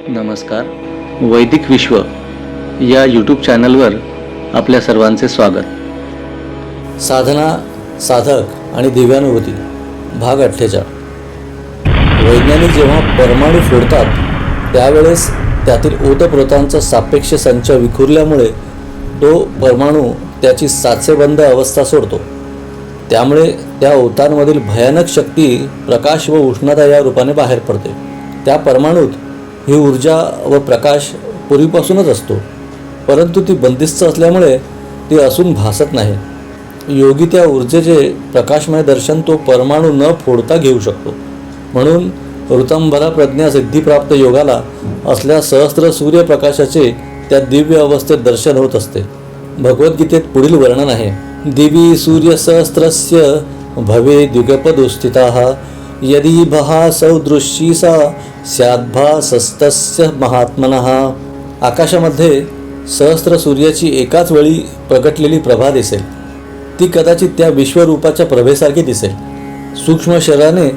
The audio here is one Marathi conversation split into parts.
नमस्कार. वैदिक विश्व या यूट्यूब चॅनलवर आपल्या सर्वांचे स्वागत. साधना साधक आणि दिव्यानुभूती भाग अठ्ठेचाळ. वैज्ञानिक जेव्हा परमाणू फोडतात त्यावेळेस त्यातील ओतप्रोतांचा सापेक्ष संच विखुरल्यामुळे तो परमाणू त्याची साचेबंद अवस्था सोडतो. त्यामुळे त्या ओतांमधील भयानक शक्ती प्रकाश व उष्णता या रूपाने बाहेर पडते. त्या परमाणूत ही ऊर्जा व प्रकाश पूर्वीपासूनच असतो. परंतु ती बंदिस्त असल्यामुळे ती असून भासत नाही. योगी त्या ऊर्जेचे प्रकाशमय दर्शन तो परमाणू न फोडता घेऊ शकतो. म्हणून ऋतंभरा प्रज्ञा सिद्धिप्राप्त योगाला असल्या सहस्त्र सूर्यप्रकाशाचे त्या दिव्य अवस्थेत दर्शन होत असते. भगवद्गीतेत पुढील वर्णन आहे. दिवी सूर्यसहस्रस्य भवे द्विगपदुस्थिता यदि भहा सौदृशी सा स्याद्भासस्तस्य महात्मनः. आकाशामध्ये सहस्त्र सूर्याची एकाच वेळी प्रगटलेली प्रभा दिसेल. ती कदाचित त्या विश्वरूपाच्या प्रभेसारखी दिसेल. सूक्ष्म शरीराने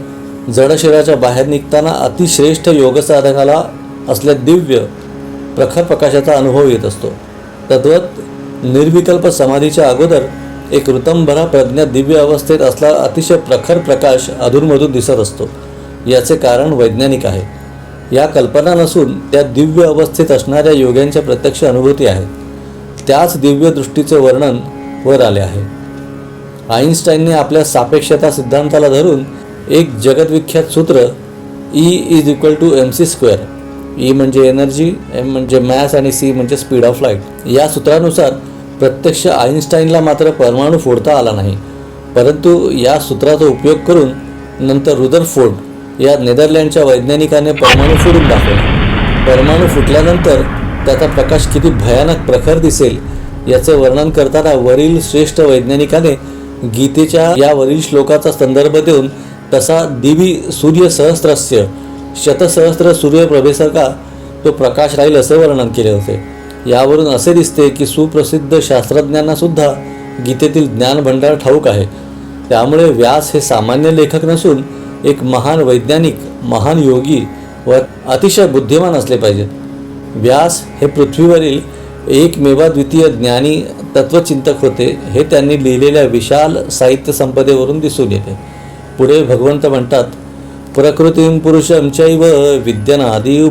जड शरीराच्या बाहेर निघताना अतिश्रेष्ठ योगसाधकाला असल्या दिव्य प्रखर प्रकाशाचा अनुभव येत असतो. तद्वत निर्विकल्प समाधीच्या अगोदर एक ऋतंभरा प्रज्ञा दिव्य अवस्थेत असला अतिशय प्रखर प्रकाश अधूनमधून दिसत असतो. याचे कारण वैज्ञानिक आहे. या कल्पना नसून त्या दिव्य अवस्थेत असणाऱ्या योग्यांच्या प्रत्यक्ष अनुभूती आहेत त्याच दिव्य दृष्टीचे वर्णन वर आले आहे. आईन्स्टाईनने आपल्या सापेक्षता सिद्धांताला धरून एक जगद्विख्यात सूत्र E is equal to M C square E म्हणजे एनर्जी एम म्हणजे मॅस आणि सी म्हणजे स्पीड ऑफ लाइट या सूत्रानुसार प्रत्यक्ष आईन्स्टाईनला मात्र परमाणू फोडता आला नाही. परंतु या सूत्राचा उपयोग करून नंतर रुदरफोर्ड या नेदरलँडच्या वैज्ञानिकाने परमाणू फुटून दाखवला. परमाणू फुटल्यानंतर त्याचा प्रकाश किती भयानक प्रखर दिसेल याचे वर्णन करताना वरील श्रेष्ठ वैज्ञानिकाने गीतेच्या या वरील श्लोकाचा संदर्भ देऊन तसा दिवी सूर्य सहस्रस्य शतसहस्त्र सूर्यप्रभेसारखा तो प्रकाश राहील असे वर्णन केले होते. यावरून असे दिसते की सुप्रसिद्ध शास्त्रज्ञांनासुद्धा गीतेतील ज्ञानभंडार ठाऊक आहे. त्यामुळे व्यास हे सामान्य लेखक नसून एक महान वैज्ञानिक महान योगी व अतिशय बुद्धिमान असले पाहिजेत. व्यास हे पृथ्वीवरील एकमेवाद्वितीय ज्ञानी तत्वचिंतक होते हे त्यांनी लिहिलेल्या विशाल साहित्य संपदेवरून दिसून येते. पुढे भगवंत म्हणतात प्रकृतीं पुरुषं चैव विद्यनादी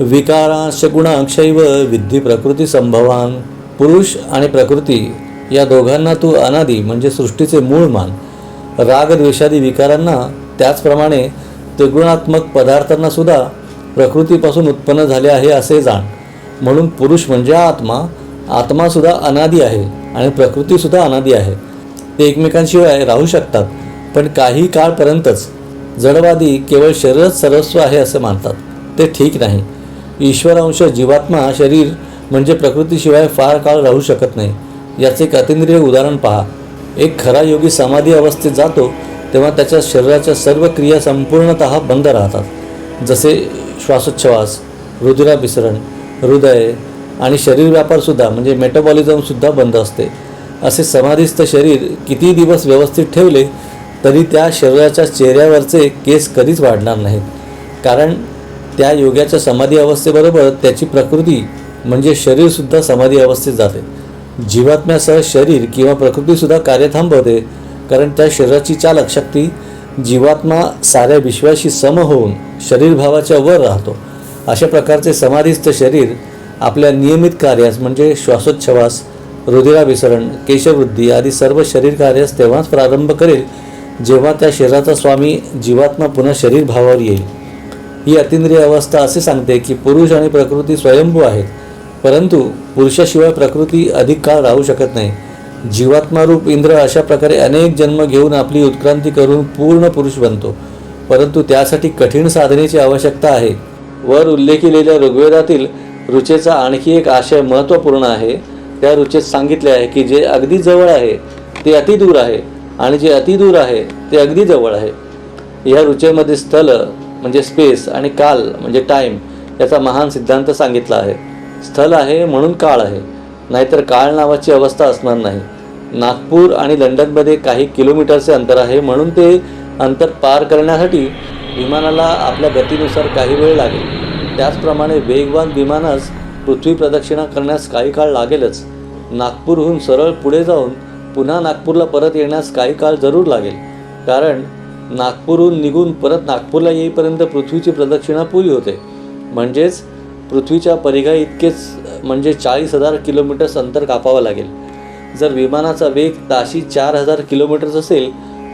विकारांश गुणाक्षैव विद्धी प्रकृती संभवान. पुरुष आणि प्रकृती या दोघांना तू अनादी म्हणजे सृष्टीचे मूळ मान रागद्वेषादी विकारांना त्याचप्रमाणे त्रिगुणात्मक पदार्थांना सुद्धा प्रकृतीपासून उत्पन्न झाले आहे असे जाण. म्हणून पुरुष म्हणजे आत्मा. आत्मासुद्धा अनादी आहे आणि प्रकृतीसुद्धा अनादी आहे. ते एकमेकांशिवाय राहू शकतात पण काही काळपर्यंतच जडवादी केवळ शरीरच सर्वस्व आहे असे मानतात. ते ठीक नाही. ईश्वरांश जीवात्मा शरीर म्हणजे प्रकृतीशिवाय फार काळ राहू शकत नाही. याचे एक अतिंद्रिय उदाहरण पहा. एक खरा योगी समाधी अवस्थेत जातो तेव्हा त्याच्या शरीराच्या सर्व क्रिया संपूर्णत बंद राहतात. जसे श्वासोच्छ्वास रुधिराभिसरण हृदय आणि शरीर व्यापारसुद्धा म्हणजे मेटाबॉलिझमसुद्धा बंद असते. असे समाधीस्थ शरीर किती दिवस व्यवस्थित ठेवले तरी त्या शरीराच्या चेहऱ्यावरचे केस कधीच वाढणार नाहीत. कारण त्या योग्याच्या समाधी अवस्थेबरोबर त्याची प्रकृती म्हणजे शरीरसुद्धा समाधी अवस्थेत जाते. जीवात्म्यासह शरीर किंवा प्रकृतीसुद्धा कार्य थांबवते कारण त्या शरीराची चालक शक्ती जीवात्मा साऱ्या विश्वाशी सम होऊन शरीरभावाच्या वर राहतो. अशा प्रकारचे समाधीस्थ शरीर आपल्या नियमित कार्यास म्हणजे श्वासोच्छवास रुधिराभिसरण केशवृद्धी आदी सर्व शरीर कार्यास तेव्हाच प्रारंभ करेल जेव्हा त्या शरीराचा स्वामी जीवात्मा पुन्हा शरीर भावावर येईल. ही अतिंद्रिय अवस्था असे सांगते की पुरुष आणि प्रकृती स्वयंभू आहेत. परंतु पुरुषाशिवाय प्रकृती अधिक काळ राहू शकत नाही. जीवात्मारूप इंद्र अशा प्रकारे अनेक जन्म घेऊन आपली उत्क्रांती करून पूर्ण पुरुष बनतो. परंतु त्यासाठी कठीण साधनेची आवश्यकता आहे. वर उल्लेखिलेल्या ऋग्वेदातील रुचेचा आणखी एक आशय महत्त्वपूर्ण आहे. त्या रुचेत सांगितले आहे की जे अगदी जवळ आहे ते अतिदूर आहे आणि जे अतिदूर आहे ते अगदी जवळ आहे. या रुचेमध्ये स्थल म्हणजे स्पेस आणि काल म्हणजे टाईम याचा महान सिद्धांत सांगितला आहे. स्थल आहे म्हणून काळ आहे. नाहीतर काळ नावाची अवस्था असणार नाही. नागपूर आणि लंडनमध्ये काही किलोमीटरचे अंतर आहे म्हणून ते अंतर पार करण्यासाठी विमानाला आपल्या गतीनुसार काही वेळ लागेल. त्याचप्रमाणे वेगवान विमानास पृथ्वी प्रदक्षिणा करण्यास काही काळ लागेलच. नागपूरहून सरळ पुढे जाऊन पुन्हा नागपूरला परत येण्यास काही काळ जरूर लागेल. कारण नागपूरहून निघून परत नागपूरला येईपर्यंत पृथ्वीची प्रदक्षिणा पुरी होते. म्हणजेच पृथ्वीच्या परिघा इतकेच म्हणजे चाळीस हजार किलोमीटर्स अंतर कापावं लागेल. जर विमानाचा वेग ताशी चार हजार किलोमीटर्स असेल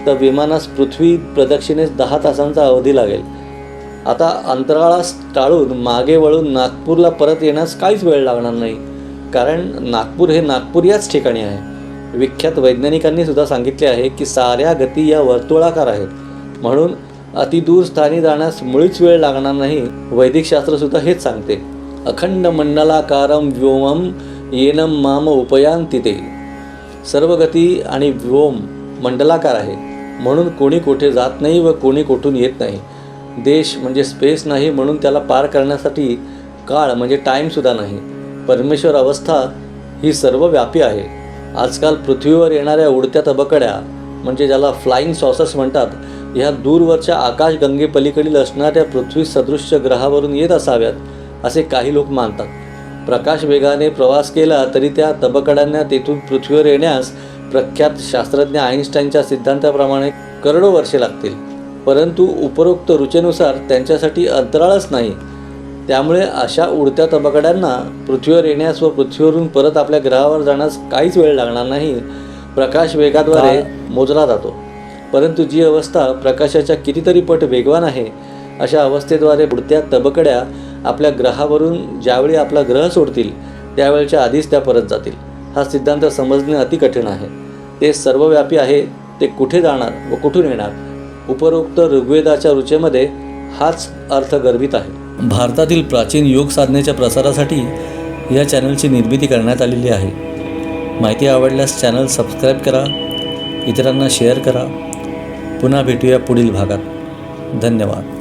तर विमानास पृथ्वी प्रदक्षिणेस दहा तासांचा अवधी लागेल. आता अंतराळास टाळून मागे वळून नागपूरला परत येण्यास काहीच वेळ लागणार नाही कारण नागपूर हे नागपूर याच ठिकाणी आहे. विख्यात वैज्ञानिकांनी सुद्धा सांगितले आहे की साऱ्या गती या वर्तुळाकार आहेत. म्हणून अतिदूर स्थानी जाण्यास मुळीच वेळ लागणार नाही. वैदिकशास्त्रसुद्धा हेच सांगते. अखंड मंडलाकारम व्योमम येनम माम उपयान तिथे सर्व गती आणि व्योम मंडलाकार आहे. म्हणून कोणी कुठे जात नाही व कोणी कोठून येत नाही. देश म्हणजे स्पेस नाही म्हणून त्याला पार करण्यासाठी काळ म्हणजे टाईमसुद्धा नाही. परमेश्वर अवस्था ही सर्व व्यापी आहे. आजकाल पृथ्वीवर येणाऱ्या उडत्या तबकड्या म्हणजे ज्याला फ्लाईंग सॉसर्स म्हणतात ह्या दूरवरच्या आकाशगंगेपलीकडील असणाऱ्या पृथ्वी सदृश्य ग्रहावरून येत असाव्यात असे काही लोक मानतात. प्रकाश वेगाने प्रवास केला तरी त्या तबकड्यांना तेथून पृथ्वीवर येण्यास प्रख्यात शास्त्रज्ञ आईन्स्टाईनच्या सिद्धांताप्रमाणे करोडो वर्षे लागतील. परंतु उपरोक्त रुचेनुसार त्यांच्यासाठी अंतराळच नाही. त्यामुळे अशा उडत्या तबकड्यांना पृथ्वीवर येण्यास व पृथ्वीवरून परत आपल्या ग्रहावर जाण्यास काहीच वेळ लागणार नाही. प्रकाश वेगाद्वारे मोजला जातो. परंतु जी अवस्था प्रकाशाच्या कितीतरी पट वेगवान आहे अशा अवस्थेद्वारे बुडत्या तबकड्या आपल्या ग्रहावरून ज्यावेळी आपला ग्रह सोडतील त्यावेळच्या आधीच त्या परत जातील. हा सिद्धांत समजणे अति कठीण आहे. ते सर्वव्यापी आहे ते कुठे जाणार व कुठून येणार? उपरोक्त ऋग्वेदाच्या रुचेमध्ये हाच अर्थ गर्भित आहे. भारतातील प्राचीन योग साधनेच्या प्रसारासाठी या चॅनलची निर्मिती करण्यात आलेली आहे. माहिती आवडल्यास चॅनल सबस्क्राईब करा इतरांना शेअर करा पुन्हा भेटूया पुढील भागात. धन्यवाद.